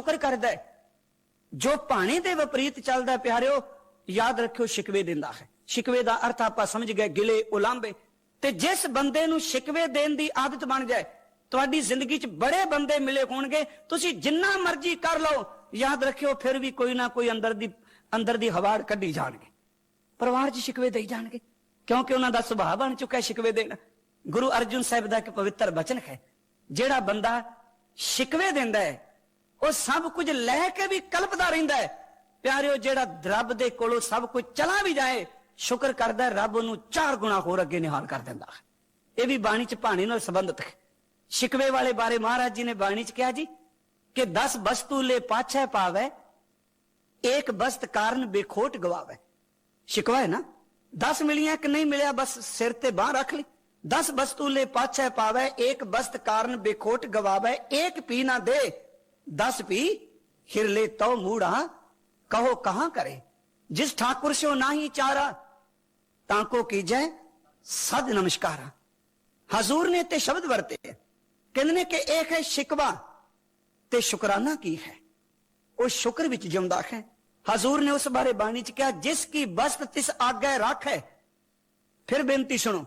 ਸ਼ੁਕਰ ਕਰਦਾ ਹੈ। ਜੋ ਪਾਣੀ ਦੇ ਵਿਪਰੀਤ ਚੱਲਦਾ ਹੈ, ਪਿਆਰਿਓ ਯਾਦ ਰੱਖਿਓ ਸ਼ਿਕਵੇ ਦਿੰਦਾ ਹੈ। ਸ਼ਿਕਵੇ ਦਾ ਅਰਥ ਆਪਾਂ ਸਮਝ ਗਏ ਗਿਲੇ ਉਲਾਂਬੇ ਤੇ ਜਿਸ ਬੰਦੇ ਨੂੰ ਸ਼ਿਕਵੇ ਦੇਣ ਦੀ ਆਦਤ ਬਣ ਜਾਏ ਤੁਹਾਡੀ ਜ਼ਿੰਦਗੀ 'ਚ ਬੜੇ ਬੰਦੇ ਮਿਲੇ ਹੋਣਗੇ। ਤੁਸੀਂ ਜਿੰਨਾ ਮਰਜ਼ੀ ਕਰ ਲਓ ਯਾਦ ਰੱਖਿਓ ਫਿਰ ਵੀ ਕੋਈ ਨਾ ਕੋਈ ਅੰਦਰ ਦੀ ਅੰਦਰ ਦੀ ਹਵਾੜ ਕੱਢੀ ਜਾਣਗੇ। ਪਰਿਵਾਰ 'ਚ ਸ਼ਿਕਵੇ ਦੇਈ ਜਾਣਗੇ। ਕਿਉਂਕਿ ਉਹਨਾਂ ਦਾ ਸੁਭਾਅ ਬਣ ਚੁੱਕਾ ਹੈ ਸ਼ਿਕਵੇ ਦੇਣਾ। ਗੁਰੂ ਅਰਜੁਨ ਸਾਹਿਬ ਦਾ ਇੱਕ ਪਵਿੱਤਰ ਬਚਨ ਹੈ ਜਿਹੜਾ ਬੰਦਾ ਸ਼ਿਕਵੇ ਦਿੰਦਾ ਹੈ ਉਹ ਸਭ ਕੁਝ ਲੈ ਕੇ ਵੀ ਕਲਪਦਾ ਰਹਿੰਦਾ ਹੈ। ਪਿਆਰਿਓ, ਜਿਹੜਾ ਰੱਬ ਦੇ ਕੋਲੋਂ ਸਭ ਕੁਝ ਚਲਾ ਵੀ ਜਾਏ, ਸ਼ੁਕਰ ਕਰਦਾ ਰੱਬ ਉਹਨੂੰ ਚਾਰ ਗੁਣਾ ਹੋਰ ਅੱਗੇ ਨਿਹਾਲ ਕਰ ਦਿੰਦਾ ਇਹ ਵੀ ਬਾਣੀ ਚ ਬਾਣੀ ਨਾਲ ਸੰਬੰਧਿਤ ਹੈ। ਸ਼ਿਕਵੇ ਵਾਲੇ ਬਾਰੇ ਮਹਾਰਾਜ ਜੀ ਨੇ ਬਾਣੀ ਚ ਕਿਹਾ ਜੀ ਕਿ 10 ਵਸਤੂ ਲੈ ਪਾਛੈ ਪਾਵੇ ਇੱਕ ਬਸਤ ਕਾਰਨ ਬੇਖੋਟ ਗਵਾਵੇ। ਸ਼ਿਕਵਾ ਹੈ ਨਾ? 10 ਮਿਲੀਆਂ ਕਿ ਨਹੀਂ ਮਿਲਿਆ, ਬਸ ਸਿਰ ਤੇ ਬਾਹ ਰੱਖ ਲਈ। 10 ਵਸਤੂ ਲੈ ਪਾਛੈ ਪਾਵੇ ਇੱਕ ਬਸਤ ਕਾਰਨ ਬੇਖੋਟ ਗਵਾਵੇ ਇੱਕ ਪੀ ਨਾ ਦੇ। 10 ਪੀ ਫਿਰ ਲੈ ਤਉ ਮੂੜਾ ਕਹੋ ਕਹਾਂ ਕਰੇ ਜਿਸ ਠਾकुर ਸੋ ਨਾਹੀ ਚਾਰਾ ਤਾਂ ਕੋ ਕੀਜੈ ਸਦ ਨਮਸਕਾਰਾ ਹਜ਼ੂਰ ਨੇ ਤੇ ਸ਼ਬਦ ਵਰਤੇ ਕਹਿੰਦੇ ਨੇ ਕਿ ਇਹ ਹੈ ਸ਼ਿਕਵਾ ਤੇ ਸ਼ੁਕਰਾਨਾ ਕੀ ਹੈ ਉਹ ਸ਼ੁਕਰ ਵਿੱਚ ਜਿਉਂਦਾ ਹੈ ਹਜ਼ੂਰ ਨੇ ਉਸ ਬਾਰੇ ਬਾਣੀ ਚ ਕਿਹਾ ਜਿਸ ਕੀ ਬਸਤ ਤਿਸ ਆਗੈ ਰੱਖ ਹੈ ਫਿਰ ਬੇਨਤੀ ਸੁਣੋ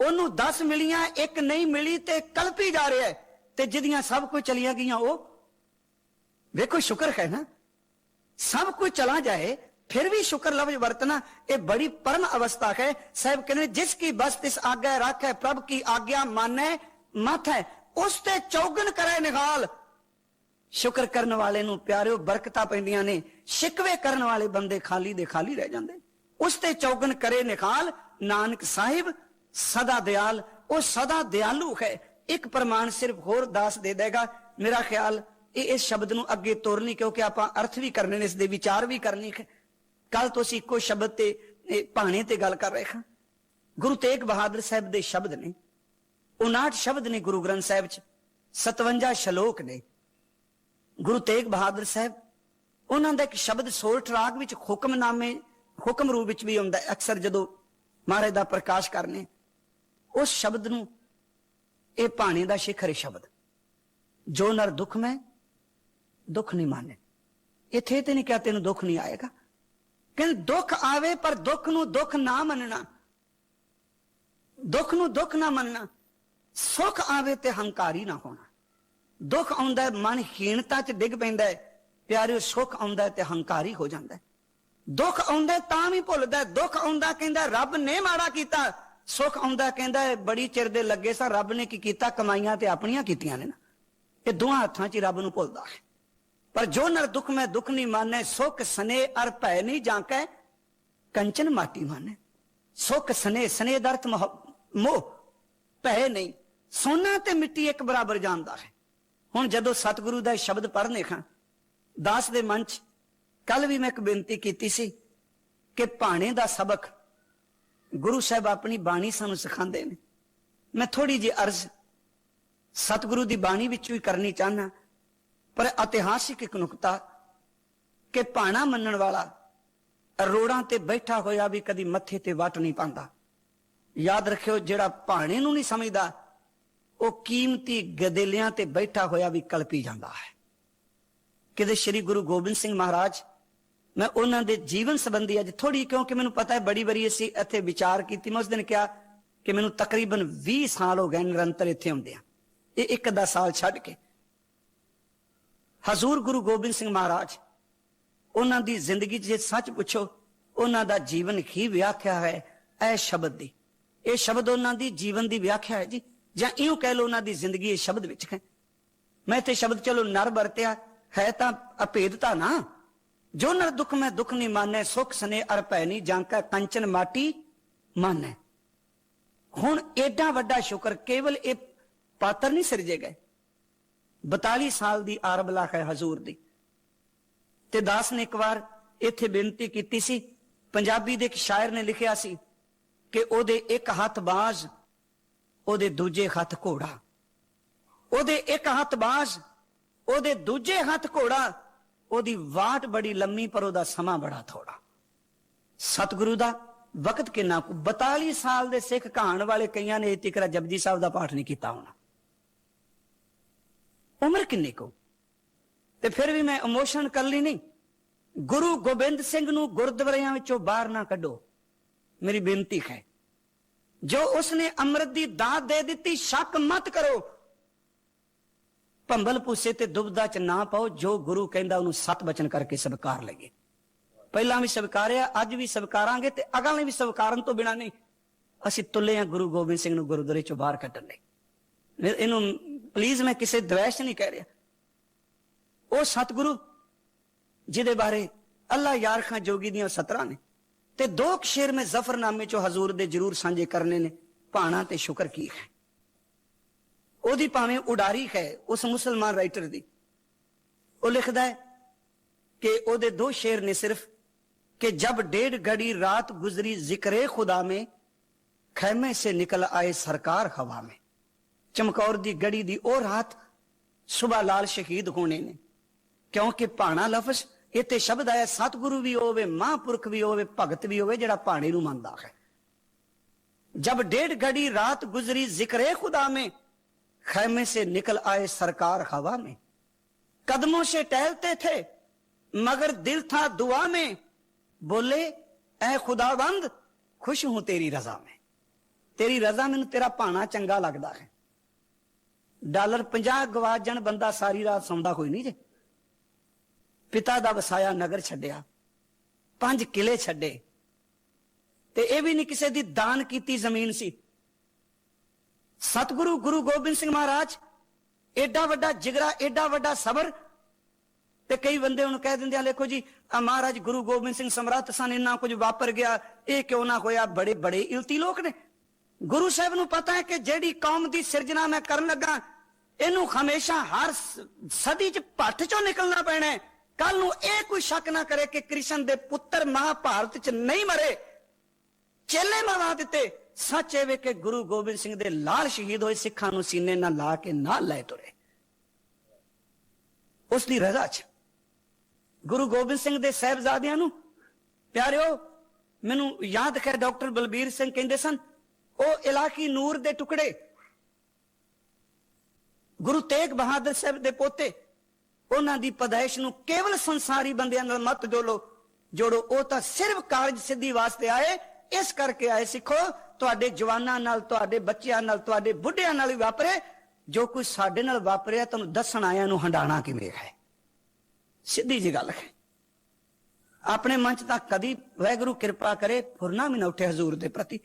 ਉਹਨੂੰ 10 ਮਿਲੀਆਂ ਇੱਕ ਨਹੀਂ ਮਿਲੀ ਤੇ ਕਲਪੀ ਜਾ ਰਿਹਾ ਤੇ ਜਿਹਦੀਆਂ ਸਭ ਕੁਝ ਚਲੀਆਂ ਗਈਆਂ ਉਹ ਵੇਖੋ ਸ਼ੁਕਰ ਹੈ ਨਾ। ਸਭ ਕੁਝ ਚਲਾ ਜਾਏ, ਫਿਰ ਵੀ ਸ਼ੁਕਰ ਲਫ਼ਜ਼ ਵਰਤਣਾ, ਇਹ ਬੜੀ ਪਰਮ ਅਵਸਥਾ ਹੈ। ਸਾਹਿਬ ਕਹਿੰਦੇ, ਜਿਸ ਕੀ ਬਸ ਤਿਸ ਆਗੇ ਰੱਖ ਹੈ ਪ੍ਰਭ ਕੀ ਆਗਿਆ ਮਾਨੇ ਮਤ ਹੈ ਉਸ ਤੇ ਚੌਗਨ ਕਰੇ ਨਿਹਾਲ। ਸ਼ੁਕਰ ਕਰਨ ਵਾਲੇ ਨੂੰ ਪਿਆਰਿਓ, ਬਰਕਤਾਂ ਪੈਂਦੀਆਂ ਨੇ। ਸ਼ਿਕਵੇ ਕਰਨ ਵਾਲੇ ਬੰਦੇ ਖਾਲੀ ਦੇ ਖਾਲੀ ਰਹਿ ਜਾਂਦੇ। ਉਸ ਤੇ ਚੌਗਨ ਕਰੇ ਨਿਖਾਲ ਨਾਨਕ ਸਾਹਿਬ, ਸਦਾ ਦਿਆਲ। ਉਹ ਸਦਾ ਦਿਆਲੂ ਹੈ। ਇੱਕ ਪ੍ਰਮਾਣ ਸਿਰਫ ਹੋਰ ਦਾਸ ਦੇ ਦੇਗਾ। ਮੇਰਾ ਖਿਆਲ ਇਹ ਇਸ ਸ਼ਬਦ ਨੂੰ ਅੱਗੇ ਤੋਰਨੀ, ਕਿਉਂਕਿ ਆਪਾਂ ਅਰਥ ਵੀ ਕਰਨੇ ਨੇ, ਇਸ ਦੇ ਵਿਚਾਰ ਵੀ ਕਰਨੀ ਹੈ ਕੱਲ ਤੋਂ ਇੱਕੋ ਸ਼ਬਦ ਤੇ ਭਾਣੇ ਤੇ ਗੱਲ ਕਰ ਰਹੇ ਹਾਂ। ਗੁਰੂ ਤੇਗ ਬਹਾਦਰ ਸਾਹਿਬ ਦੇ ਸ਼ਬਦ ਨੇ 59 ਸ਼ਬਦ ਨੇ ਗੁਰੂ ਗ੍ਰੰਥ ਸਾਹਿਬ ਚ 57 ਸ਼ਲੋਕ ਨੇ। ਗੁਰੂ ਤੇਗ ਬਹਾਦਰ ਸਾਹਿਬ, ਉਹਨਾਂ ਦਾ ਇੱਕ ਸ਼ਬਦ ਸੋਲਠ ਰਾਗ ਵਿੱਚ ਹੁਕਮਨਾਮੇ, ਹੁਕਮ ਰੂਪ ਵਿੱਚ ਵੀ ਆਉਂਦਾ ਅਕਸਰ ਜਦੋਂ ਮਹਾਰਾਜ ਦਾ ਪ੍ਰਕਾਸ਼ ਕਰਨੇ। ਉਸ ਸ਼ਬਦ ਨੂੰ, ਇਹ ਭਾਣੇ ਦਾ ਸ਼ਿਖਰ ਹੈ ਸ਼ਬਦ। ਜੋ ਨਰ ਦੁੱਖ ਮੈਂ ਦੁੱਖ ਨਹੀਂ ਮੰਨੇ। ਇੱਥੇ ਤੇ ਨਹੀਂ ਕਿਹਾ ਤੈਨੂੰ ਦੁੱਖ ਨਹੀਂ ਆਏਗਾ। ਕਹਿੰਦੇ ਦੁੱਖ ਆਵੇ ਪਰ ਦੁੱਖ ਨੂੰ ਦੁੱਖ ਨਾ ਮੰਨਣਾ। ਦੁੱਖ ਨੂੰ ਦੁੱਖ ਨਾ ਮੰਨਣਾ। ਸੁੱਖ ਆਵੇ ਤੇ ਹੰਕਾਰੀ ਨਾ ਹੋਣਾ। ਦੁੱਖ ਆਉਂਦਾ ਮਨ ਹੀਣਤਾ 'ਚ ਡਿੱਗ ਪੈਂਦਾ ਹੈ। ਪਿਆਰਿਓ, ਸੁੱਖ ਆਉਂਦਾ ਤੇ ਹੰਕਾਰੀ ਹੋ ਜਾਂਦਾ ਦੁੱਖ ਆਉਂਦਾ ਤਾਂ ਵੀ ਭੁੱਲਦਾ ਦੁੱਖ ਆਉਂਦਾ ਕਹਿੰਦਾ ਰੱਬ ਨੇ ਮਾੜਾ ਕੀਤਾ। ਸੁੱਖ ਆਉਂਦਾ ਕਹਿੰਦਾ ਬੜੀ ਚਿਰ ਦੇ ਲੱਗੇ ਸਾ। ਰੱਬ ਨੇ ਕੀ ਕੀਤਾ? ਕਮਾਈਆਂ ਤੇ ਆਪਣੀਆਂ ਕੀਤੀਆਂ ਨੇ ਨਾ। ਇਹ ਦੋਹਾਂ ਹੱਥਾਂ 'ਚ ਰੱਬ ਨੂੰ ਭੁੱਲਦਾ ਹੈ। ਪਰ ਜੋ ਨਰ ਦੁੱਖ ਮੈਂ ਦੁੱਖ ਨਹੀਂ ਮਾਨੈ ਸੁਖ ਸਨੇ ਅਰ ਭੈ ਨਹੀਂ ਜਾਂਕੈ ਕੰਚਨ ਮਾਟੀ ਮਾਨੈ। ਸੁਖ ਸਨੇ ਸਨੇ ਦਾ ਮੋਹ ਮੋਹ, ਭੈ ਨਹੀਂ। ਸੋਨਾ ਤੇ ਮਿੱਟੀ ਇੱਕ ਬਰਾਬਰ ਜਾਣਦਾ ਹੈ। ਹੁਣ ਜਦੋਂ ਸਤਿਗੁਰੂ ਦਾ ਇਹ ਸ਼ਬਦ ਪੜ੍ਹਨੇ ਖਾਂ ਦਾਸ ਦੇ ਮਨ 'ਚ ਕੱਲ ਵੀ ਮੈਂ ਇੱਕ ਬੇਨਤੀ ਕੀਤੀ ਸੀ ਕਿ ਭਾਣੇ ਦਾ ਸਬਕ ਗੁਰੂ ਸਾਹਿਬ ਆਪਣੀ ਬਾਣੀ ਸਾਨੂੰ ਸਿਖਾਉਂਦੇ ਨੇ। ਮੈਂ ਥੋੜੀ ਜਿਹੀ ਅਰਜ਼ ਸਤਿਗੁਰੂ ਦੀ ਬਾਣੀ ਵਿੱਚ ਵੀ ਕਰਨੀ ਚਾਹਨਾ ਪਰ ਇਤਿਹਾਸਿਕ ਇੱਕ ਨੁਕਤਾ ਕਿ ਭਾਣਾ ਮੰਨਣ ਵਾਲਾ ਰੋੜਾਂ ਤੇ ਬੈਠਾ ਹੋਇਆ ਵੀ ਕਦੀ ਮੱਥੇ ਤੇ ਵੱਟ ਨਹੀਂ ਪਾਉਂਦਾ। ਯਾਦ ਰੱਖਿਓ, ਜਿਹੜਾ ਭਾਣੇ ਨੂੰ ਨਹੀਂ ਸਮਝਦਾ, ਉਹ ਕੀਮਤੀ ਗਦੇਲਿਆਂ ਤੇ ਬੈਠਾ ਹੋਇਆ ਵੀ ਕਲਪੀ ਜਾਂਦਾ ਹੈ। ਕਿਤੇ ਸ੍ਰੀ ਗੁਰੂ ਗੋਬਿੰਦ ਸਿੰਘ ਮਹਾਰਾਜ, ਮੈਂ ਉਹਨਾਂ ਦੇ ਜੀਵਨ ਸੰਬੰਧੀ ਅੱਜ ਥੋੜੀ ਕਿਉਂਕਿ ਮੈਨੂੰ ਪਤਾ ਹੈ ਬੜੀ ਬੜੀ ਅਸੀਂ ਇੱਥੇ ਵਿਚਾਰ ਕੀਤੀ, ਮੈਂ ਉਸ ਦਿਨ ਕਿਹਾ ਕਿ ਮੈਨੂੰ ਤਕਰੀਬਨ 20 ਸਾਲ ਹੋ ਗਏ, ਨਿਰੰਤਰ ਇੱਥੇ ਹੁੰਦੇ ਆ ਇਹ ਇੱਕ ਅੱਧਾ ਸਾਲ ਛੱਡ ਕੇ। ਹਜ਼ੂਰ ਗੁਰੂ ਗੋਬਿੰਦ ਸਿੰਘ ਮਹਾਰਾਜ, ਉਹਨਾਂ ਦੀ ਜ਼ਿੰਦਗੀ 'ਚ ਜੇ ਸੱਚ ਪੁੱਛੋ, ਉਹਨਾਂ ਦਾ ਜੀਵਨ ਹੀ ਵਿਆਖਿਆ ਹੈ ਇਹ ਸ਼ਬਦ ਦੀ? ਇਹ ਸ਼ਬਦ ਉਹਨਾਂ ਦੀ ਜੀਵਨ ਦੀ ਵਿਆਖਿਆ ਹੈ ਜੀ। ਜਾਂ ਇਉਂ ਕਹਿ ਲਓ ਉਹਨਾਂ ਦੀ ਜ਼ਿੰਦਗੀ ਇਹ ਸ਼ਬਦ ਵਿੱਚ ਹੈ। ਮੈਂ ਤੇ ਸ਼ਬਦ ਚਲੋ ਨਰ ਵਰਤਿਆ, ਹੈ ਤਾਂ ਅਭੇਦਤਾ ਨਾ। ਜੋ ਨਰ ਦੁੱਖ ਮੈਂ ਦੁੱਖ ਨਹੀਂ ਮਾਨੈ, ਸੁਖ ਸਨੇ ਅਰ ਭੈ ਨਹੀਂ ਜਾਂਕਾ ਕੰਚਨ ਮਾਟੀ ਮਾਨੈ। ਹੁਣ ਐਡਾ ਵੱਡਾ ਸ਼ੁਕਰ ਕੇਵਲ ਇਹ ਪਾਤਰ ਨਹੀਂ ਸਿਰਜੇ ਗਏ। 42 ਸਾਲ ਦੀ ਆਰਬਲਾ ਹੈ ਹਜ਼ੂਰ ਦੀ। ਤੇ ਦਾਸ ਨੇ ਇੱਕ ਵਾਰ ਇੱਥੇ ਬੇਨਤੀ ਕੀਤੀ ਸੀ, ਪੰਜਾਬੀ ਦੇ ਇੱਕ ਸ਼ਾਇਰ ਨੇ ਲਿਖਿਆ ਸੀ ਕਿ ਉਹਦੇ ਇੱਕ ਹੱਥ ਬਾਜ਼, ਉਹਦੇ ਦੂਜੇ ਹੱਥ ਘੋੜਾ। ਉਹਦੇ ਇੱਕ ਹੱਥ ਬਾਜ਼, ਉਹਦੇ ਦੂਜੇ ਹੱਥ ਘੋੜਾ, ਉਹਦੀ ਵਾਟ ਬੜੀ ਲੰਮੀ ਪਰ ਉਹਦਾ ਸਮਾਂ ਬੜਾ ਥੋੜਾ। ਸਤਿਗੁਰੂ ਦਾ ਵਕਤ ਕਿੰਨਾ ਕੁ 42 ਸਾਲ ਦੇ ਸਿੱਖ ਕਹਾਣ ਵਾਲੇ ਕਈਆਂ ਨੇ ਇਤਿਕਰਾ ਜਪਜੀ ਸਾਹਿਬ ਦਾ ਪਾਠ ਨਹੀਂ ਕੀਤਾ ਹੋਣਾ। ਉਮਰ ਕਿੰਨੀ ਕੋ ਤੇ ਫਿਰ ਵੀ ਮੈਂ ਇਮੋਸ਼ਨ ਕਰ ਲਈ ਨਹੀਂ। ਗੁਰੂ ਗੋਬਿੰਦ ਸਿੰਘ ਨੂੰ ਗੁਰਦੁਆਰਿਆਂ ਵਿੱਚੋਂ ਬਾਹਰ ਨਾ ਕੱਢੋ। ਮੇਰੀ ਬੇਨਤੀ ਹੈ, ਜੋ ਉਸਨੇ ਅੰਮ੍ਰਿਤ ਦੀ ਦਾਤ ਦੇ ਦਿੱਤੀ, ਸ਼ੱਕ ਮਤ ਕਰੋ। ਭੰਬਲ ਪੂਸੇ ਤੇ ਦੁਬਦਾ ਚ ਨਾ ਪਾਓ, ਜੋ ਗੁਰੂ ਕਹਿੰਦਾ ਉਹਨੂੰ ਸਤ ਬਚਨ ਕਰਕੇ ਸਵੀਕਾਰ ਲਈਏ। ਪਹਿਲਾਂ ਵੀ ਸਵੀਕਾਰਿਆ, ਅੱਜ ਵੀ ਸਵੀਕਾਰਾਂਗੇ ਤੇ ਅਗਲੇ ਵੀ ਸਵੀਕਾਰਨ ਤੋਂ ਬਿਨਾ ਨਹੀਂ। ਅਸੀਂ ਤੁੱਲੇ ਆ ਗੁਰੂ ਗੋਬਿੰਦ ਸਿੰਘ ਨੂੰ ਗੁਰਦੁਆਰੇ ਚੋਂ ਬਾਹਰ ਕੱਢਣ ਲਈ। ਇਹਨੂੰ ਪਲੀਜ਼ ਮੈਂ ਕਿਸੇ ਦਵੈਸ਼ ਨਹੀਂ ਕਹਿ ਰਿਹਾ। ਉਹ ਸਤਿਗੁਰੂ, ਜਿਹਦੇ ਬਾਰੇ ਅੱਲਾ ਯਾਰ ਖਾਂ ਜੋਗੀ ਦੀਆਂ 17 ਨੇ। ਤੇ ਦੋ ਸ਼ੇਰ ਮੈਂ ਜ਼ਫਰਨਾਮੇ ਚੋਂ ਹਜ਼ੂਰ ਦੇ ਜ਼ਰੂਰ ਸਾਂਝੇ ਕਰਨੇ ਨੇ। ਭਾਣਾ ਤੇ ਸ਼ੁਕਰ ਕੀ ਹੈ? ਉਹਦੀ ਭਾਵੇਂ ਉਡਾਰੀ ਹੈ, ਉਸ ਮੁਸਲਮਾਨ ਰਾਈਟਰ ਦੀ। ਉਹ ਲਿਖਦਾ ਹੈ ਕਿ ਉਹਦੇ ਦੋ ਸ਼ੇਰ ਨੇ ਸਿਰਫ ਕਿ ਜਬ ਡੇਢ ਘੜੀ ਰਾਤ ਗੁਜ਼ਰੀ ਜ਼ਿਕਰੇ ਖੁਦਾ ਮੇ, ਖੈਮੇ ਸੇ ਨਿਕਲ ਆਏ ਸਰਕਾਰ ਹਵਾ ਮੇ। ਚਮਕੌਰ ਦੀ ਗੜੀ ਦੀ ਉਹ ਰਾਤ ਸੁਬਾ ਲਾਲ ਸ਼ਹੀਦ ਹੋਣੇ ਨੇ ਕਿਉਂਕਿ ਭਾਣਾ ਲਫ਼ਜ਼ ਇੱਥੇ ਸ਼ਬਦ ਆਇਆ ਸਤਿਗੁਰੂ ਵੀ ਹੋਵੇ ਮਹਾਂਪੁਰਖ ਵੀ ਹੋਵੇ ਭਗਤ ਵੀ ਹੋਵੇ ਜਿਹੜਾ ਭਾਣੇ ਨੂੰ ਮੰਨਦਾ ਹੈ जब डेढ़ घड़ी रात गुजरी जिक्र खुदा में खैमे से निकल आए सरकार हवा में कदमों से टहलते थे मगर दिल था दुआ में बोले ऐ खुदाबंद खुश हूं तेरी रजा में ਤੇਰੀ ਰਜ਼ਾ ਮੈਨੂੰ ਤੇਰਾ ਭਾਣਾ ਚੰਗਾ ਲੱਗਦਾ ਹੈ ਡਾਲਰ 50 ਗਵਾ ਜਣ, ਬੰਦਾ ਸਾਰੀ ਰਾਤ ਸੌਂਦਾ ਕੋਈ ਨਹੀਂ ਜੇ। ਪਿਤਾ ਦਾ ਵਸਾਇਆ ਨਗਰ ਛੱਡਿਆ, ਪੰਜ ਕਿਲੇ ਛੱਡੇ। ਤੇ ਇਹ ਵੀ ਨਹੀਂ ਕਿਸੇ ਦੀ ਦਾਨ ਕੀਤੀ ਜ਼ਮੀਨ ਸੀ। ਸਤਿਗੁਰੂ ਗੁਰੂ ਗੋਬਿੰਦ ਸਿੰਘ ਮਹਾਰਾਜ ਐਡਾ ਵੱਡਾ ਜਿਗਰਾ ਐਡਾ ਵੱਡਾ ਸਬਰ। ਤੇ ਕਈ ਬੰਦੇ ਉਹਨੂੰ ਕਹਿ ਦਿੰਦੇ ਆ, ਦੇਖੋ ਜੀ, ਆ ਮਹਾਰਾਜ ਗੁਰੂ ਗੋਬਿੰਦ ਸਿੰਘ ਸਮਰੱਥ ਸਨ, ਇੰਨਾ ਕੁਝ ਵਾਪਰ ਗਿਆ, ਇਹ ਕਿਉਂ ਨਾ ਹੋਇਆ? ਬੜੇ ਬੜੇ ਇਲਤੀ ਲੋਕ ਨੇ। ਗੁਰੂ ਸਾਹਿਬ ਨੂੰ ਪਤਾ ਹੈ ਕਿ ਜਿਹੜੀ ਕੌਮ ਦੀ ਸਿਰਜਣਾ ਮੈਂ ਕਰਨ ਲੱਗਾ ਇਹਨੂੰ ਹਮੇਸ਼ਾ ਹਰ ਸਦੀ ਚ ਭੱਠ ਚੋਂ ਨਿਕਲਣਾ ਪੈਣਾ ਕੱਲ ਨੂੰ ਇਹ ਕੋਈ ਸ਼ੱਕ ਨਾ ਕਰੇ ਕਿ ਕ੍ਰਿਸ਼ਨ ਦੇ ਪੁੱਤਰ ਮਹਾਭਾਰਤ ਚ ਨਹੀਂ ਮਰੇ। ਚੇਲੇ ਮਰਾ ਦਿੱਤੇ। ਸੱਚ ਇਹ ਵੇ ਕਿ ਗੁਰੂ ਗੋਬਿੰਦ ਸਿੰਘ ਦੇ ਲਾਲ ਸ਼ਹੀਦ ਹੋਏ ਸਿੱਖਾਂ ਨੂੰ ਸੀਨੇ ਨਾਲ ਲਾ ਕੇ ਨਾਲ ਲੈ ਤੁਰੇ। ਉਸ ਦੀ ਰਜ਼ਾ ਚ। ਗੁਰੂ ਗੋਬਿੰਦ ਸਿੰਘ ਦੇ ਸਹਿਬਜ਼ਾਦਿਆਂ ਨੂੰ, ਪਿਆਰਿਓ, ਮੈਨੂੰ ਯਾਦ ਹੈ ਡਾਕਟਰ ਬਲਬੀਰ ਸਿੰਘ ਕਹਿੰਦੇ ਸਨ, ਉਹ ਇਲਾਕੀ ਨੂਰ ਦੇ ਟੁਕੜੇ ਗੁਰੂ ਤੇਗ ਬਹਾਦਰ ਸਾਹਿਬ ਦੇ ਪੋਤੇ, ਉਹਨਾਂ ਦੀ ਪਦਾਇਸ਼ ਨੂੰ ਕੇਵਲ ਸੰਸਾਰੀ ਬੰਦਿਆਂ ਨਾਲ ਮਤ ਜੋਲੋ ਜੋੜੋ, ਉਹ ਤਾਂ ਸਿਰਫ ਕਾਰਜ ਸਿੱਧੀ ਵਾਸਤੇ ਆਏ, ਇਸ ਕਰਕੇ ਆਏ ਸਿੱਖੋ, ਤੁਹਾਡੇ ਜਵਾਨਾਂ ਨਾਲ, ਤੁਹਾਡੇ ਬੱਚਿਆਂ ਨਾਲ, ਤੁਹਾਡੇ ਬੁੱਢਿਆਂ ਨਾਲ ਵੀ ਵਾਪਰੇ, ਜੋ ਕੁਝ ਸਾਡੇ ਨਾਲ ਵਾਪਰਿਆ, ਤੁਹਾਨੂੰ ਦੱਸਣ ਆਇਆਂ ਨੂੰ ਹੰਡਾਣਾ ਕਿਵੇਂ ਹੈ? ਸਿੱਧੀ ਜੀ ਗੱਲ ਹੈ। ਆਪਣੇ ਮਨ ਚ ਤਾਂ ਕਦੀ ਵਾਹਿਗੁਰੂ ਕਿਰਪਾ ਕਰੇ ਫੁਰਨਾ ਵੀ ਨਾ ਉੱਠੇ ਹਜ਼ੂਰ ਦੇ ਪ੍ਰਤੀ।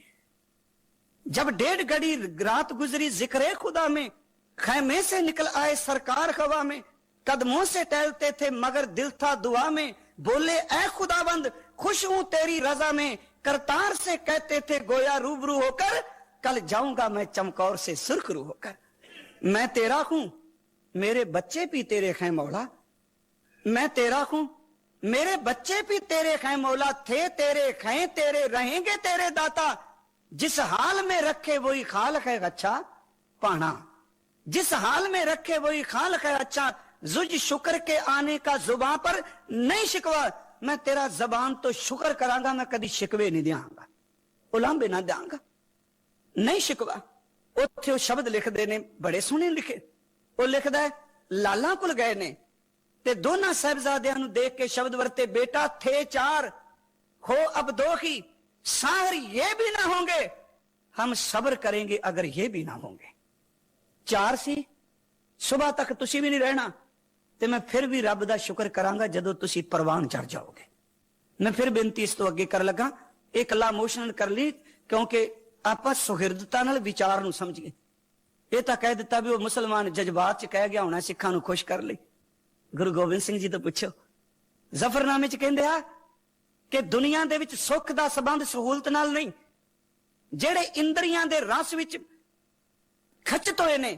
ਜਬ ਡੇਢ ਘੜੀ ਰਾਤ ਗੁਜ਼ਰੀ, ਜ਼ਿਕਰੇ ਖੁਦਾ ਮੇਂ خیمے سے نکل آئے سرکار خوا میں، قدموں سے ٹہلتے تھے مگر دل تھا دعا میں۔ بولے، اے خدا بند خوش ہوں تیری رضا میں۔ کرتار سے کہتے تھے گویا روبرو ہو کر، کل جاؤں گا میں چمکور سے سرخ رو ہو کر۔ میں تیرا ہوں، میرے بچے بھی تیرے خیم مولا میں تیرا ہوں، میرے بچے بھی تیرے خیم مولا تھے تیرے خیم تیرے رہیں گے تیرے داتا۔ جس حال میں رکھے وہی خال ہے اچھا پانا۔ جس حال میں رکھے وہی خالق ہے اچھا زج شکر کے آنے کا زبان پر نہیں شکوا میں تیرا زبان تو شکر کرا گا، میں کدی شکوے نہیں دیاں گا۔ علام بھی نہ دیاں گا۔ نہیں شکوا اتھے وہ شبد لکھ دینے بڑے سونے لکھے۔ وہ لکھ ہے لالا کل گئے نے۔ تے دونوں صاحبزادیاں نو دیکھ کے شبد ورتے، بیٹا تھے چار۔ ہو اب دو ہی ساہر یہ بھی نہ ہوں گے۔ ہم صبر کریں گے اگر یہ بھی نہ ہوں گے۔ ਚਾਰ ਸੀ। ਸਵੇਰ ਤੱਕ ਤੁਸੀਂ ਵੀ ਨਹੀਂ ਰਹਿਣਾ। ਤੇ ਮੈਂ ਫਿਰ ਵੀ ਰੱਬ ਦਾ ਸ਼ੁਕਰ ਕਰਾਂਗਾ ਜਦੋਂ ਤੁਸੀਂ ਪਰਵਾਨ ਚੜ ਜਾਓਗੇ। ਮੈਂ ਫਿਰ ਬੇਨਤੀ ਇਸ ਤੋਂ ਅੱਗੇ ਕਰ ਲੱਗਾ, ਇਹ ਕੱਲਾ ਮੋਸ਼ਨਲ ਕਰ ਲਈ, ਕਿਉਂਕਿ ਆਪਾਂ ਸੁਹਿਰਦਤਾ ਨਾਲ ਵਿਚਾਰ ਨੂੰ ਸਮਝੀਏ। ਇਹ ਤਾਂ ਕਹਿ ਦਿੱਤਾ ਵੀ ਉਹ ਮੁਸਲਮਾਨ ਜਜ਼ਬਾਤ ਚ ਕਹਿ ਗਿਆ ਹੋਣਾ, ਸਿੱਖਾਂ ਨੂੰ ਖੁਸ਼ ਕਰ ਲਈ। ਗੁਰੂ ਗੋਬਿੰਦ ਸਿੰਘ ਜੀ ਤੋਂ ਪੁੱਛੋ। ਜ਼ਫਰਨਾਮੇ ਚ ਕਹਿੰਦੇ ਆ ਕਿ ਦੁਨੀਆ ਦੇ ਵਿੱਚ ਸੁੱਖ ਦਾ ਸਬੰਧ ਸਹੂਲਤ ਨਾਲ ਨਹੀਂ। ਜਿਹੜੇ ਇੰਦਰੀਆਂ ਦੇ ਰਸ ਵਿੱਚ ਖਚਤ ਹੋਏ ਨੇ।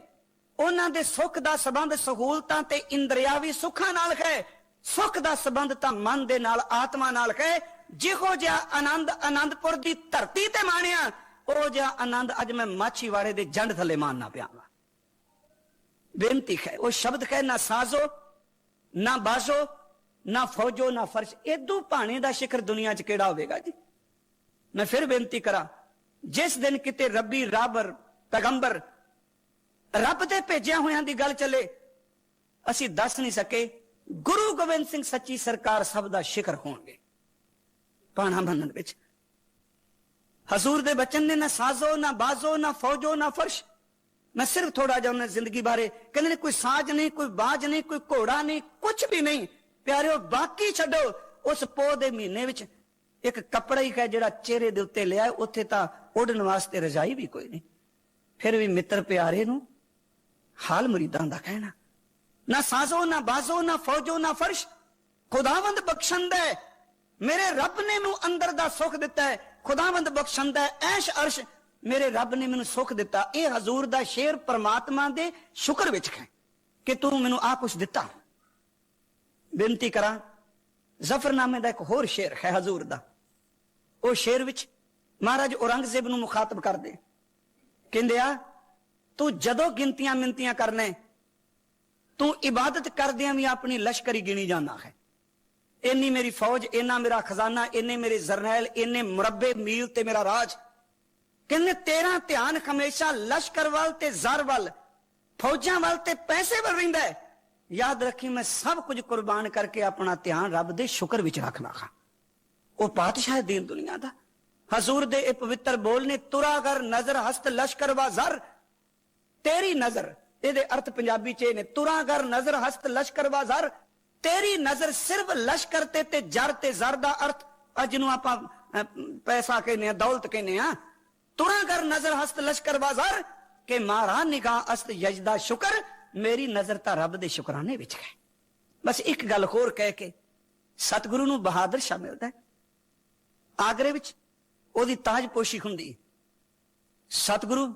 ਉਹਨਾਂ ਦੇ ਸੁੱਖ ਦਾ ਸਬੰਧ ਸਹੂਲਤਾਂ ਤੇ ਇੰਦਰਿਆਵੀ ਸੁੱਖਾਂ ਨਾਲ ਹੈ। ਸੁੱਖ ਦਾ ਸਬੰਧ ਤਾਂ ਮਨ ਦੇ ਨਾਲ, ਆਤਮਾ ਨਾਲ ਹੈ। ਜਿਹੋ ਜਿਹਾ ਆਨੰਦ ਆਨੰਦਪੁਰ ਦੀ ਧਰਤੀ ਤੇ ਮਾਣਿਆ, ਉਹ ਜਿਹਾ ਆਨੰਦ ਅੱਜ ਮੈਂ ਮਾਛੀਵਾੜੇ ਦੇ ਜੰਡ ਥੱਲੇ ਮਾਣਨਾ ਪਿਆਗਾ ਬੇਨਤੀ ਹੈ, ਉਹ ਸ਼ਬਦ ਹੈ, ਨਾ ਸਾਜ਼ੋ, ਨਾ ਬਾਜ਼ੋ, ਨਾ ਫੌਜੋ, ਨਾ ਫਰਸ਼ ਇਦੋਂ ਭਾਣੇ ਦਾ ਸ਼ਿਖਰ ਦੁਨੀਆ 'ਚ ਕਿਹੜਾ ਹੋਵੇਗਾ ਜੀ? ਮੈਂ ਫਿਰ ਬੇਨਤੀ ਕਰਾਂ, ਜਿਸ ਦਿਨ ਕਿਤੇ ਰੱਬੀ, ਰਾਬਰ, ਪੈਗੰਬਰ ਰੱਬ ਦੇ ਭੇਜਿਆ ਹੋਇਆਂ ਦੀ ਗੱਲ ਚੱਲੇ। ਅਸੀਂ ਦੱਸ ਨਹੀਂ ਸਕੇ, ਗੁਰੂ ਗੋਬਿੰਦ ਸਿੰਘ ਸੱਚੀ ਸਰਕਾਰ ਸਭ ਦਾ ਸ਼ਿਕਰ ਹੋਣਗੇ। ਪਾਣਾ ਬੰਨਣ ਵਿੱਚ। ਹਜ਼ੂਰ ਦੇ ਬਚਨ ਨੇ ਨਾ ਸਾਜ਼ੋ, ਨਾ ਬਾਜ਼ੋ, ਨਾ ਫੌਜੋ, ਨਾ ਫਰਸ਼। ਮੈਂ ਸਿਰਫ ਥੋੜਾ ਜਿਹਾ ਉਹਨਾਂ ਜ਼ਿੰਦਗੀ ਬਾਰੇ ਕਹਿੰਦੇ ਨੇ, ਕੋਈ ਸਾਜ਼ ਨਹੀਂ, ਕੋਈ ਬਾਜ ਨਹੀਂ, ਕੋਈ ਘੋੜਾ ਨਹੀਂ ਕੁਝ ਵੀ ਨਹੀਂ। ਪਿਆਰਿਓ, ਬਾਕੀ ਛੱਡੋ। ਉਸ ਪੋਹ ਦੇ ਮਹੀਨੇ ਵਿੱਚ ਇੱਕ ਕੱਪੜਾ ਹੀ ਹੈ ਜਿਹੜਾ ਚਿਹਰੇ ਦੇ ਉੱਤੇ ਲਿਆ, ਉੱਥੇ ਤਾਂ ਉਡਣ ਵਾਸਤੇ ਰਜਾਈ ਵੀ ਕੋਈ ਨਹੀਂ। ਫਿਰ ਵੀ ਮਿੱਤਰ ਪਿਆਰੇ ਨੂੰ ਹਾਲ ਮੁਰੀਦਾਂ ਦਾ ਕਹਿਣਾ। ਨਾ ਸਾਜ਼ੋ, ਨਾ ਬਾਜ਼ੋ, ਨਾ ਫੌਜੋ, ਨਾ ਫਰਸ਼। ਖੁਦਾਵੰਦ ਬਖਸ਼ੰਦ ਹੈ। ਮੇਰੇ ਰੱਬ ਨੇ ਮੈਨੂੰ ਅੰਦਰ ਦਾ ਸੁੱਖ ਦਿੱਤਾ ਹੈ। ਖੁਦਾਵੰਦ ਬਖਸ਼ੰਦ ਹੈ। ਐਸ਼ ਅਰਸ਼ ਮੇਰੇ ਰੱਬ ਨੇ ਮੈਨੂੰ ਸੁੱਖ ਦਿੱਤਾ। ਇਹ ਹਜ਼ੂਰ ਦਾ ਸ਼ੇਰ ਪਰਮਾਤਮਾ ਦੇ ਸ਼ੁਕਰ ਵਿੱਚ ਹੈ ਕਿ ਤੂੰ ਮੈਨੂੰ ਆ ਕੁਝ ਦਿੱਤਾ। ਬੇਨਤੀ ਕਰਾਂ, ਜ਼ਫਰਨਾਮੇ ਦਾ ਇੱਕ ਹੋਰ ਸ਼ੇਰ ਹੈ ਹਜ਼ੂਰ ਦਾ। ਉਹ ਸ਼ੇਰ ਵਿੱਚ ਮਹਾਰਾਜ ਔਰੰਗਜ਼ੇਬ ਨੂੰ ਮੁਖਾਤਬ ਕਰਦੇ। ਕਹਿੰਦੇ ਆ ਤੂੰ ਜਦੋਂ ਗਿਣਤੀਆਂ ਮਿੰਤੀਆਂ ਕਰਨਾ ਤੂੰ ਇਬਾਦਤ ਕਰਦਿਆਂ ਵੀ ਆਪਣੀ ਲਸ਼ਕਰੀ ਗਿਣੀ ਜਾਂਦਾ ਹੈ। ਇੰਨੀ ਮੇਰੀ ਫੌਜ, ਇੰਨਾ ਮੇਰਾ ਖਜ਼ਾਨਾ, ਇੰਨੇ ਮੇਰੇ ਜਰਨੈਲ, ਇੰਨੇ ਮੁਰੱਬੇ ਮੀਲ ਤੇ ਮੇਰਾ ਰਾਜ। ਕਹਿੰਦੇ ਤੇਰਾ ਧਿਆਨ ਹਮੇਸ਼ਾ ਲਸ਼ਕਰ ਵੱਲ ਤੇ ਜ਼ਰ ਵੱਲ, ਫੌਜਾਂ ਵੱਲ ਤੇ ਪੈਸੇ ਵੱਲ ਰਹਿੰਦਾ ਹੈ। ਯਾਦ ਰੱਖੀ ਮੈਂ ਸਭ ਕੁਝ ਕੁਰਬਾਨ ਕਰਕੇ ਆਪਣਾ ਧਿਆਨ ਰੱਬ ਦੇ ਸ਼ੁਕਰ ਵਿੱਚ ਰੱਖਣਾ ਹਾਂ। ਉਹ ਪਾਤਸ਼ਾਹ ਦੀਨ ਦੁਨੀਆ ਦਾ। ਹਜ਼ੂਰ ਦੇ ਇਹ ਪਵਿੱਤਰ ਬੋਲ ਨੇ, ਤੁਰਾ ਕਰ ਨਜ਼ਰ ਹਸਤ ਲਸ਼ਕਰ ਵਾ ਜ਼ਰ। ਤੇਰੀ ਨਜ਼ਰ, ਇਹਦੇ ਅਰਥ ਪੰਜਾਬੀ ਚ ਇਹ ਨੇ ਕਰ ਨਜ਼ਰ ਹਸਤ ਲਸ਼ਕਰ ਵਾ ਜ਼ਰ। ਤੇਰੀ ਨਜ਼ਰ ਸਿਰਫ ਲਸ਼ਕਰ ਤੇ ਤੇ ਜਰ ਤੇ ਜ਼ਰ ਦਾ ਅਰਥ। ਅੱਜ ਨੂੰ ਆਪਾਂ ਪੈਸਾ ਕਹਿੰਦੇ ਆ, ਦੌਲਤ ਕਹਿੰਦੇ ਆ। ਕਰ ਨਜ਼ਰ ਹਸਤ ਲਸ਼ਕਰ ਵਾ ਜ਼ਰ, ਕਿ ਮਾਰਾ ਨਿਗਾਹ ਅਸਤ ਯਜਦਾ ਸ਼ੁਕਰ, ਮੇਰੀ ਨਜ਼ਰ ਤਾਂ ਰੱਬ ਦੇ ਸ਼ੁਕਰਾਨੇ ਵਿੱਚ ਹੈ। ਬਸ ਇੱਕ ਗੱਲ ਹੋਰ ਕਹਿ ਕੇ ਸਤਿਗੁਰੂ ਨੂੰ ਬਹਾਦਰ ਸ਼ਾਹ ਮਿਲਦਾ ਹੈ। ਆਗਰੇ ਵਿੱਚ ਉਹਦੀ ਤਾਜਪੋਸ਼ੀ ਹੁੰਦੀ ਸਤਿਗੁਰੂ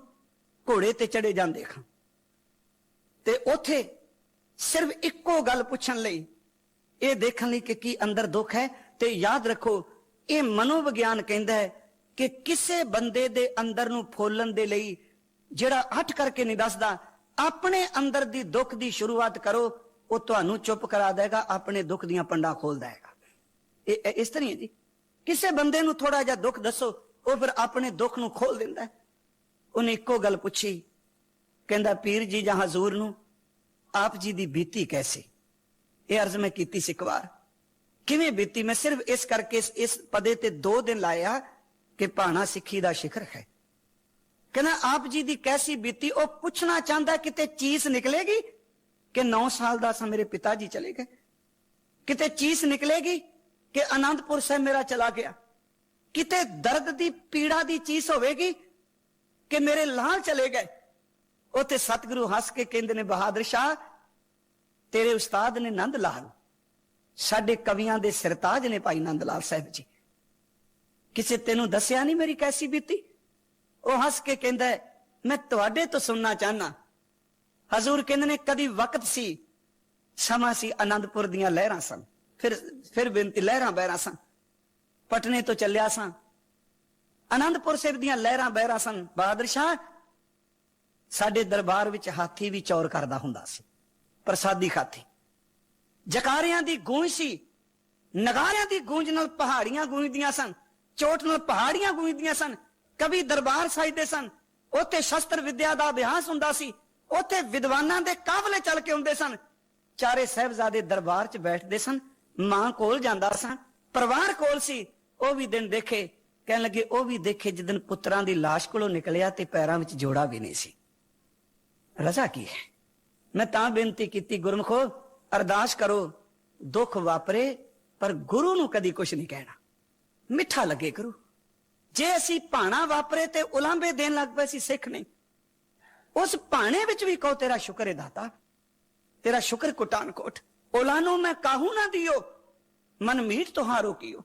ਘੋੜੇ ਤੇ ਚੜੇ ਜਾਂਦੇ ਖਾਂ। ਤੇ ਉਥੇ ਸਿਰਫ ਇੱਕੋ ਗੱਲ ਪੁੱਛਣ ਲਈ ਇਹ ਦੇਖਣ ਲਈ ਕਿ ਕੀ ਅੰਦਰ ਦੁੱਖ ਹੈ ਤੇ ਯਾਦ ਰੱਖੋ, ਇਹ ਮਨੋਵਿਗਿਆਨ ਕਹਿੰਦਾ ਹੈ ਕਿ ਕਿਸੇ ਬੰਦੇ ਦੇ ਅੰਦਰ ਨੂੰ ਫੋਲਣ ਦੇ ਲਈ ਜਿਹੜਾ ਹਟ ਕਰਕੇ ਨਹੀਂ ਦੱਸਦਾ, ਆਪਣੇ ਅੰਦਰ ਦੀ ਦੁੱਖ ਦੀ ਸ਼ੁਰੂਆਤ ਕਰੋ, ਉਹ ਤੁਹਾਨੂੰ ਚੁੱਪ ਕਰਾ ਦੇਗਾ, ਆਪਣੇ ਦੁੱਖ ਦੀਆਂ ਪੰਡਾਂ ਖੋਲ ਦੇਗਾ। ਇਹ ਇਸ ਤਰ੍ਹਾਂ ਹੀ ਜੀ। ਕਿਸੇ ਬੰਦੇ ਨੂੰ ਥੋੜਾ ਜਿਹਾ ਦੁੱਖ ਦੱਸੋ, ਉਹ ਫਿਰ ਆਪਣੇ ਦੁੱਖ ਨੂੰ ਖੋਲ ਦਿੰਦਾ ਹੈ। ਉਹਨੇ ਇੱਕੋ ਗੱਲ ਪੁੱਛੀ। ਕਹਿੰਦਾ, ਪੀਰ ਜੀ ਜਾਂ ਹਜ਼ੂਰ ਨੂੰ ਆਪ ਜੀ ਦੀ ਬੀਤੀ ਕੈਸੀ? ਇਹ ਅਰਜ਼ ਮੈਂ ਕੀਤੀ ਸੀ ਇੱਕ ਵਾਰ। ਕਿਵੇਂ ਬੀਤੀ? ਮੈਂ ਸਿਰਫ ਇਸ ਕਰਕੇ ਇਸ- ਪਦੇ ਤੇ ਦੋ ਦਿਨ ਲਾਇਆ ਕਿ ਭਾਣਾ ਸਿੱਖੀ ਦਾ ਸ਼ਿਖਰ ਹੈ। ਕਹਿੰਦਾ, ਆਪ ਜੀ ਦੀ ਕੈਸੀ ਬੀਤੀ? ਉਹ ਪੁੱਛਣਾ ਚਾਹੁੰਦਾ ਕਿਤੇ ਚੀਸ ਨਿਕਲੇਗੀ ਕਿ 9 ਸਾਲ ਦਾ ਸਾਂ ਮੇਰੇ ਪਿਤਾ ਜੀ ਚਲੇ ਗਏ? ਕਿਤੇ ਚੀਸ ਨਿਕਲੇਗੀ ਕਿ ਆਨੰਦਪੁਰ ਸਾਹਿਬ ਮੇਰਾ ਚਲਾ ਗਿਆ? ਕਿਤੇ ਦਰਦ ਦੀ, ਪੀੜਾ ਦੀ ਚੀਸ ਹੋਵੇਗੀ ਕਿ ਮੇਰੇ ਲਾਲ ਚਲੇ ਗਏ। ਉਤੇ ਸਤਿਗੁਰੂ ਹੱਸ ਕੇ ਕਹਿੰਦੇ ਨੇ, ਬਹਾਦਰ ਸ਼ਾਹ, ਤੇਰੇ ਉਸਤਾਦ ਨੇ ਨੰਦ ਲਾਲ ਸਾਡੇ ਕਵੀਆਂ ਦੇ ਸਰਤਾਜ ਨੇ ਭਾਈ ਨੰਦ ਲਾਲ ਸਾਹਿਬ ਜੀ। ਕਿਸੇ ਤੈਨੂੰ ਦੱਸਿਆ ਨਹੀਂ ਮੇਰੀ ਕੈਸੀ ਬੀਤੀ? ਉਹ ਹੱਸ ਕੇ ਕਹਿੰਦਾ, ਮੈਂ ਤੁਹਾਡੇ ਤੋਂ ਸੁਣਨਾ ਚਾਹਨਾ ਹਜ਼ੂਰ ਕਹਿੰਦੇ ਨੇ, ਕਦੀ ਵਕਤ ਸੀ, ਸਮਾਂ ਸੀ ਆਨੰਦਪੁਰ ਦੀਆਂ ਲਹਿਰਾਂ ਸਨ। ਫਿਰ ਫਿਰ ਬੇਨਤੀ ਲਹਿਰਾਂ ਬਹਿਰਾਂ ਸਨ। ਪਟਨੇ ਤੋਂ ਚੱਲਿਆ ਸਾਂ। ਆਨੰਦਪੁਰ ਸਾਹਿਬ ਦੀਆਂ ਲਹਿਰਾਂ ਬਹਿਰਾਂ ਸਨ। ਬਹਾਦਰ ਸ਼ਾਹ ਸਾਡੇ ਦਰਬਾਰ ਵਿੱਚ ਹਾਥੀ ਵੀ ਚੌਰ ਕਰਦਾ ਹੁੰਦਾ ਸੀ। ਪ੍ਰਸਾਦੀ ਖਾਤੀ। ਜਕਾਰਿਆਂ ਦੀ ਗੂੰਜ ਸੀ। ਨਗਾਰਿਆਂ ਦੀ ਗੂੰਜ ਨਾਲ ਪਹਾੜੀਆਂ ਗੂੰਜਦੀਆਂ ਸਨ। ਚੋਟ ਨਾਲ ਪਹਾੜੀਆਂ ਗੂੰਜਦੀਆਂ ਸਨ। ਕਵੀ ਦਰਬਾਰ ਸਾਜਦੇ ਸਨ। ਉੱਥੇ ਸ਼ਸਤਰ ਵਿਦਿਆ ਦਾ ਅਭਿਆਸ ਹੁੰਦਾ ਸੀ। ਉੱਥੇ ਵਿਦਵਾਨਾਂ ਦੇ ਕਾਬਲੇ ਚੱਲ ਕੇ ਹੁੰਦੇ ਸਨ। ਚਾਰੇ ਸਹਿਬਜ਼ਾਦੇ ਦਰਬਾਰ 'ਚ ਬੈਠਦੇ ਸਨ। ਮਾਂ ਕੋਲ ਜਾਂਦਾ ਸਾਂ। ਪਰਿਵਾਰ ਕੋਲ ਸੀ। ਉਹ ਵੀ ਦਿਨ ਦੇਖੇ। ਕਹਿਣ ਲੱਗੇ, ਉਹ ਵੀ ਦੇਖੇ ਜਿੱਦਨ ਪੁੱਤਰਾਂ ਦੀ ਲਾਸ਼ ਕੋਲੋਂ ਨਿਕਲਿਆ ਤੇ ਪੈਰਾਂ ਵਿੱਚ ਜੋੜਾ ਵੀ ਨਹੀਂ ਸੀ। ਰਜ਼ਾ ਕੀ ਹੈ? ਮੈਂ ਤਾਂ ਬੇਨਤੀ ਕੀਤੀ, ਗੁਰਮਖੋ, ਅਰਦਾਸ ਕਰੋ, ਦੁੱਖ ਵਾਪਰੇ, ਪਰ ਗੁਰੂ ਨੂੰ ਕਦੀ ਕੁਝ ਨਹੀਂ ਕਹਿਣਾ। ਮਿੱਠਾ ਲੱਗੇ ਗੁਰੂ। ਜੇ ਅਸੀਂ ਭਾਣਾ ਵਾਪਰੇ ਤੇ ਉਲਾਂਬੇ ਦੇਣ ਲੱਗ ਪਏ ਸੀ, ਸਿੱਖ ਨਹੀਂ। ਉਸ ਭਾਣੇ ਵਿੱਚ ਵੀ ਕਹੋ, ਤੇਰਾ ਸ਼ੁਕਰ ਹੈ ਦਾਤਾ। ਤੇਰਾ ਸ਼ੁਕਰ ਕੁਟਾਨ ਕੋਟ। ਉਲਾਨੋ ਮੈਂ ਕਾਹੂ ਨਾ ਦਿਓ। ਮਨ ਮੀਟ ਤੁਹਾਰੋ ਕੀਓ।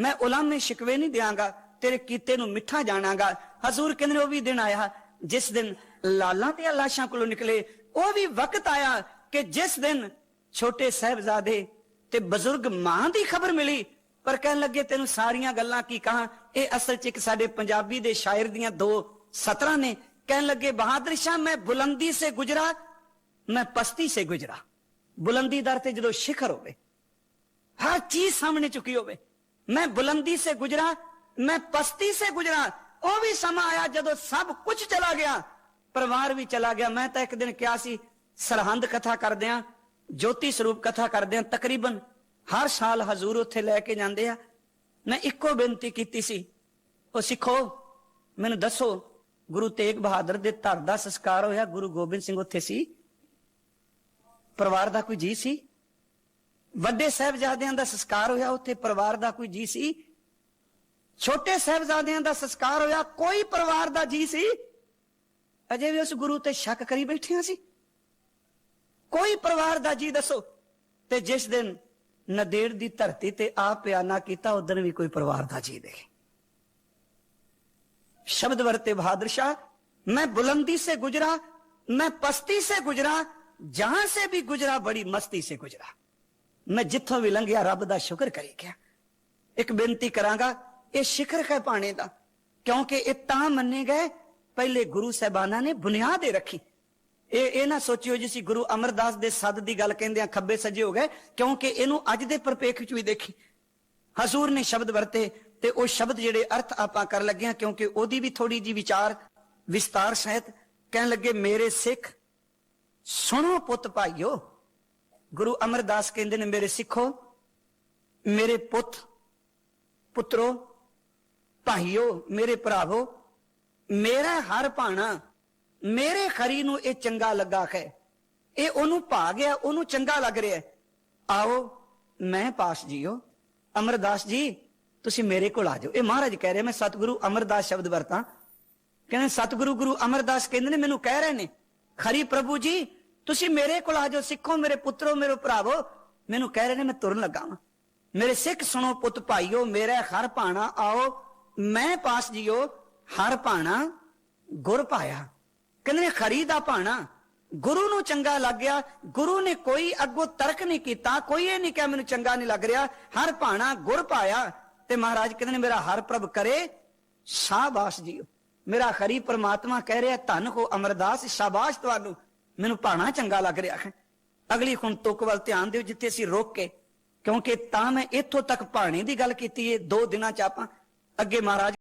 ਮੈਂ ਉਲਾਮੇ ਸ਼ਿਕਵੇ ਨਹੀਂ ਦਿਆਂਗਾ, ਤੇਰੇ ਕੀਤੇ ਨੂੰ ਮਿੱਠਾ ਜਾਣਾਂਗਾ। ਹਜ਼ੂਰ ਕਹਿੰਦੇ ਨੇ, ਉਹ ਵੀ ਦਿਨ ਆਇਆ, ਜਿਸ ਦਿਨ ਲਾਲਾਂ ਤੇ ਲਾਸ਼ਾਂ ਕੋਲੋਂ ਨਿਕਲੇ, ਉਹ ਵੀ ਵਕਤ ਆਇਆ ਕਿ ਜਿਸ ਦਿਨ ਛੋਟੇ ਸਹਿਬਜ਼ਾਦੇ ਤੇ ਬਜ਼ੁਰਗ ਮਾਂ ਦੀ ਖਬਰ ਮਿਲੀ। ਪਰ ਕਹਿਣ ਲੱਗੇ, ਤੈਨੂੰ ਸਾਰੀਆਂ ਗੱਲਾਂ ਕੀ ਕਹਾਂ? ਇਹ ਅਸਲ 'ਚ ਇੱਕ ਸਾਡੇ ਪੰਜਾਬੀ ਦੇ ਸ਼ਾਇਰ ਦੀਆਂ ਦੋ ਸਤਰਾਂ ਨੇ। ਕਹਿਣ ਲੱਗੇ, ਬਹਾਦਰ ਸ਼ਾਹ, ਮੈਂ ਬੁਲੰਦੀ ਸੇ ਗੁਜਰਾ, ਮੈਂ ਪਸਤੀ ਸੇ ਗੁਜਰਾ। ਬੁਲੰਦੀ ਦਰ ਤੇ ਜਦੋਂ ਸ਼ਿਖਰ ਹੋਵੇ, ਹਰ ਚੀਜ਼ ਸਾਹਮਣੇ ਚੁੱਕੀ ਹੋਵੇ ਮੈਂ ਬੁਲੰਦੀ ਸੇ ਗੁਜਰਾ, ਮੈਂ ਪਸਤੀ ਸੇ ਗੁਜਰਾ। ਉਹ ਵੀ ਸਮਾਂ ਆਇਆ ਜਦੋਂ ਸਭ ਕੁਝ ਚਲਾ ਗਿਆ। ਪਰਿਵਾਰ ਵੀ ਚਲਾ ਗਿਆ। ਮੈਂ ਤਾਂ ਇੱਕ ਦਿਨ ਕਿਹਾ ਸੀ, ਸਰਹੰਦ ਕਥਾ ਕਰਦਿਆਂ ਜੋਤੀ ਸਰੂਪ ਕਥਾ ਕਰਦੇ ਆ, ਤਕਰੀਬਨ ਹਰ ਸਾਲ ਹਜ਼ੂਰ ਉੱਥੇ ਲੈ ਕੇ ਜਾਂਦੇ ਆ। ਮੈਂ ਇੱਕੋ ਬੇਨਤੀ ਕੀਤੀ ਸੀ। ਉਹ ਸਿੱਖੋ, ਮੈਨੂੰ ਦੱਸੋ, ਗੁਰੂ ਤੇਗ ਬਹਾਦਰ ਦੇ ਧਰ ਦਾ ਸੰਸਕਾਰ ਹੋਇਆ, ਗੁਰੂ ਗੋਬਿੰਦ ਸਿੰਘ ਉੱਥੇ ਸੀ। ਪਰਿਵਾਰ ਦਾ ਕੋਈ ਜੀ ਸੀ? ਵੱਡੇ ਸਹਿਬਜ਼ਾਦਿਆਂ ਦਾ ਸੰਸਕਾਰ ਹੋਇਆ, ਉੱਥੇ ਪਰਿਵਾਰ ਦਾ ਕੋਈ ਜੀ ਸੀ? ਛੋਟੇ ਸਹਿਬਜ਼ਾਦਿਆਂ ਦਾ ਸੰਸਕਾਰ ਹੋਇਆ, ਕੋਈ ਪਰਿਵਾਰ ਦਾ ਜੀ ਸੀ? ਅਜੇ ਵੀ ਉਸ ਗੁਰੂ ਤੇ ਸ਼ੱਕ ਕਰੀ ਬੈਠੀਆਂ ਸੀ? ਕੋਈ ਪਰਿਵਾਰ ਦਾ ਜੀ ਦੱਸੋ? ਤੇ ਜਿਸ ਦਿਨ ਨਦੇੜ ਦੀ ਧਰਤੀ ਤੇ ਆ ਪਿਆਨਾ ਕੀਤਾ ਉਦੋਂ ਵੀ ਕੋਈ ਪਰਿਵਾਰ ਦਾ ਜੀ ਦੇ ਸ਼ਬਦ ਵਰਤੇ ਬਹਾਦਰ ਸ਼ਾਹ, ਮੈਂ ਬੁਲੰਦੀ ਸੇ ਗੁਜਰਾ, ਮੈਂ ਪਸਤੀ ਸੇ ਗੁਜਰਾ, ਜਹਾਂ ਸੇ ਵੀ ਗੁਜਰਾ, ਬੜੀ ਮਸਤੀ ਸੇ ਗੁਜਰਾ। ਮੈਂ ਜਿੱਥੋਂ ਵੀ ਲੰਘਿਆ, ਰੱਬ ਦਾ ਸ਼ੁਕਰ ਕਰੀ ਗਿਆ ਇੱਕ ਬੇਨਤੀ ਕਰਾਂਗਾ, ਇਹ ਸ਼ਿਖਰ ਹੈ ਪਾਣੇ ਦਾ, ਕਿਉਂਕਿ ਇਹ ਤਾਂ ਮੰਨੇ ਗਏ, ਪਹਿਲੇ ਗੁਰੂ ਸਾਹਿਬਾਨਾਂ ਨੇ ਬੁਨਿਆਦ ਹੀ ਰੱਖੀ। ਇਹ ਇਹ ਨਾ ਸੋਚਿਓ ਜਿਸੀ ਗੁਰੂ ਅਮਰਦਾਸ ਦੇ ਸੱਦ ਦੀ ਗੱਲ ਕਹਿੰਦੇ ਆ, ਖੱਬੇ ਸੱਜੇ ਹੋ ਗਏ, ਕਿਉਂਕਿ ਇਹਨੂੰ ਅੱਜ ਦੇ ਪਰਪੇਖ ਵਿੱਚ ਵੀ ਦੇਖੀ। ਹਜ਼ੂਰ ਨੇ ਸ਼ਬਦ ਵਰਤੇ, ਤੇ ਉਹ ਸ਼ਬਦ ਜਿਹੜੇ ਅਰਥ ਆਪਾਂ ਕਰਨ ਲੱਗੇ ਹਾਂ, ਕਿਉਂਕਿ ਉਹਦੀ ਵੀ ਥੋੜੀ ਜੀ ਵਿਚਾਰ, ਵਿਸਤਾਰ ਸਹਿਤ ਕਹਿਣ ਲੱਗੇ, ਮੇਰੇ ਸਿੱਖ, ਸੁਣੋ ਪੁੱਤ ਭਾਈਓ ਗੁਰੂ ਅਮਰਦਾਸ ਕਹਿੰਦੇ ਨੇ, ਮੇਰੇ ਸਿੱਖੋ, ਮੇਰੇ ਪੁੱਤ, ਪੁੱਤਰੋ, ਭਾਈਓ, ਮੇਰੇ ਭਰਾਵੋ, ਮੇਰਾ ਹਰ ਭਾਣਾ, ਮੇਰੇ ਖਰੀ ਨੂੰ ਇਹ ਚੰਗਾ ਲੱਗਾ ਹੈ। ਇਹ ਉਹਨੂੰ ਭਾ ਗਿਆ, ਉਹਨੂੰ ਚੰਗਾ ਲੱਗ ਰਿਹਾ ਆਓ, ਮੈਂ ਪਾਸ ਜੀਓ। ਅਮਰਦਾਸ ਜੀ, ਤੁਸੀਂ ਮੇਰੇ ਕੋਲ ਆ ਜਾਓ। ਇਹ ਮਹਾਰਾਜ ਕਹਿ ਰਹੇ, ਮੈਂ ਸਤਿਗੁਰੂ ਅਮਰਦਾਸ ਸ਼ਬਦ ਵਰਤਾਂ। ਕਹਿੰਦੇ, ਸਤਿਗੁਰੂ ਗੁਰੂ ਅਮਰਦਾਸ ਕਹਿੰਦੇ ਨੇ, ਮੈਨੂੰ ਕਹਿ ਰਹੇ ਨੇ, ਖਰੀ ਪ੍ਰਭੂ ਜੀ ਤੁਸੀਂ ਮੇਰੇ ਕੋਲ ਆ ਜਾਓ, ਸਿੱਖੋ ਮੇਰੇ ਪੁੱਤਰੋ, ਮੇਰੇ ਭਰਾਵੋ। ਮੈਨੂੰ ਕਹਿ ਰਹੇ ਨੇ, ਮੈਂ ਤੁਰਨ ਲੱਗਾ ਵਾਂ। ਮੇਰੇ ਸਿੱਖ ਸੁਣੋ ਪੁੱਤ ਭਾਈਓ, ਮੇਰਾ ਹਰ ਭਾਣਾ ਆਓ, ਮੈਂ ਪਾਸ ਜੀਓ, ਹਰ ਭਾਣਾ ਗੁਰ ਪਾਇਆ। ਕਹਿੰਦੇ ਨੇ, ਖਰੀ ਦਾ ਭਾਣਾ, ਗੁਰੂ ਨੂੰ ਚੰਗਾ ਲੱਗ ਗਿਆ ਗੁਰੂ ਨੇ ਕੋਈ ਅੱਗੋਂ ਤਰਕ ਨਹੀਂ ਕੀਤਾ, ਕੋਈ ਇਹ ਨਹੀਂ ਕਿਹਾ, ਮੈਨੂੰ ਚੰਗਾ ਨਹੀਂ ਲੱਗ ਰਿਹਾ, ਹਰ ਭਾਣਾ ਗੁਰ ਪਾਇਆ। ਤੇ ਮਹਾਰਾਜ ਕਹਿੰਦੇ ਨੇ, ਮੇਰਾ ਹਰ ਪ੍ਰਭ ਕਰੇ, ਸ਼ਾਬਾਸ਼ ਜੀਓ। ਮੇਰਾ ਖਰੀ ਪ੍ਰਮਾਤਮਾ ਕਹਿ ਰਿਹਾ, ਧੰਨ ਹੋ ਅਮਰਦਾਸ, ਸ਼ਾਬਾਸ਼ ਤੁਹਾਨੂੰ। ਮੈਨੂੰ ਭਾਣਾ ਚੰਗਾ ਲੱਗ ਰਿਹਾ ਹੈ। ਅਗਲੀ ਹੁਣ ਤੁਕ ਵੱਲ ਧਿਆਨ ਦਿਓ, ਜਿੱਥੇ ਅਸੀਂ ਰੋਕ ਕੇ, ਕਿਉਂਕਿ ਤਾਂ ਮੈਂ ਇੱਥੋਂ ਤੱਕ ਭਾਣੇ ਦੀ ਗੱਲ ਕੀਤੀ ਏ, ਦੋ ਦਿਨਾਂ ਚ ਆਪਾਂ ਅੱਗੇ ਮਹਾਰਾਜ